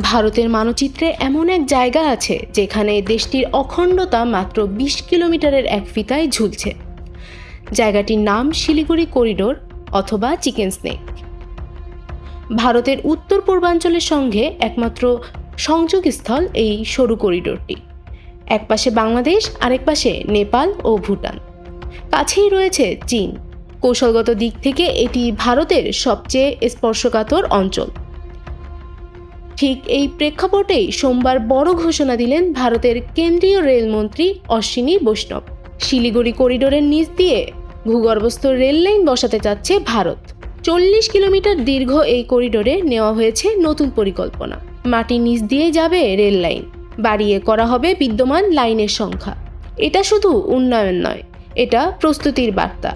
ভারতের মানচিত্রে এমন এক জায়গা আছে যেখানে দেশটির অখণ্ডতা মাত্র বিশ কিলোমিটারের এক ফিতায় ঝুলছে। জায়গাটির নাম শিলিগুড়ি করিডোর অথবা চিকেন স্নেক। ভারতের উত্তর পূর্বাঞ্চলের সঙ্গে একমাত্র সংযোগস্থল এই সরু করিডোরটি। এক পাশে বাংলাদেশ, আরেক পাশে নেপাল ও ভুটান। কাছেই রয়েছে চীন। কৌশলগত দিক থেকে এটি ভারতের সবচেয়ে স্পর্শকাতর অঞ্চল। ঠিক এই প্রেক্ষাপটেই সোমবার বড় ঘোষণা দিলেন ভারতের কেন্দ্রীয় রেলমন্ত্রী অশ্বিনী বৈষ্ণব। শিলিগুড়ি করিডোরের নিচ দিয়ে ভূগর্ভস্থ রেল লাইন বসাতে চাচ্ছে ভারত। চল্লিশ কিলোমিটার দীর্ঘ এই করিডোরে নেওয়া হয়েছে নতুন পরিকল্পনা। মাটির নিচ দিয়ে যাবে রেল লাইন। বাড়িয়ে করা হবে বিদ্যমান লাইনের সংখ্যা। এটা শুধু উন্নয়ন নয়, এটা প্রস্তুতির বার্তা।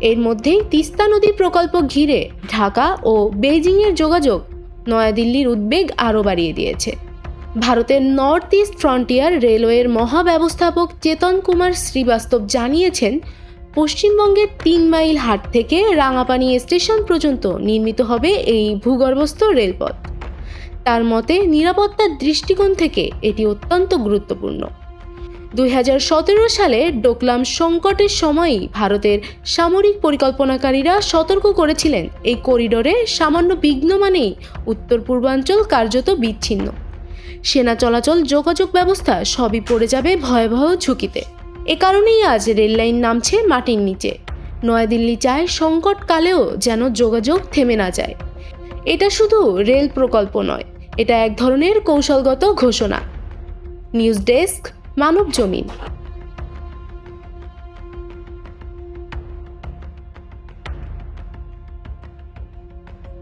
এর মধ্যেই তিস্তা নদী প্রকল্প ঘিরে ঢাকা ও বেইজিংয়ের যোগাযোগ নয়াদিল্লির উদ্বেগ আরও বাড়িয়ে দিয়েছে। ভারতের নর্থ ইস্ট ফ্রন্টিয়ার রেলওয়ের মহাব্যবস্থাপক চেতন কুমার শ্রীবাস্তব জানিয়েছেন পশ্চিমবঙ্গের তিন মাইল হাট থেকে রাঙাপানি স্টেশন পর্যন্ত নির্মিত হবে এই ভূগর্ভস্থ রেলপথ। তার মতে, নিরাপত্তার দৃষ্টিকোণ থেকে এটি অত্যন্ত গুরুত্বপূর্ণ। দুই হাজার সতেরো সালে ডোকলাম সংকটের সময়ই ভারতের সামরিক পরিকল্পনাকারীরা সতর্ক করেছিলেন। এই করিডোরে সামান্য বিঘ্ন মানেই উত্তর পূর্বাঞ্চল কার্যত বিচ্ছিন্ন। সেনা চলাচল, যোগাযোগ ব্যবস্থা সবই পড়ে যাবে ভয়াবহ ঝুঁকিতে। এ কারণেই আজ রেললাইন নামছে মাটির নিচে। নয়াদিল্লি চায় সংকটকালেও যেন যোগাযোগ থেমে না যায়। এটা শুধু রেল প্রকল্প নয়, এটা এক ধরনের কৌশলগত ঘোষণা। নিউজ ডেস্ক মানব জমিন।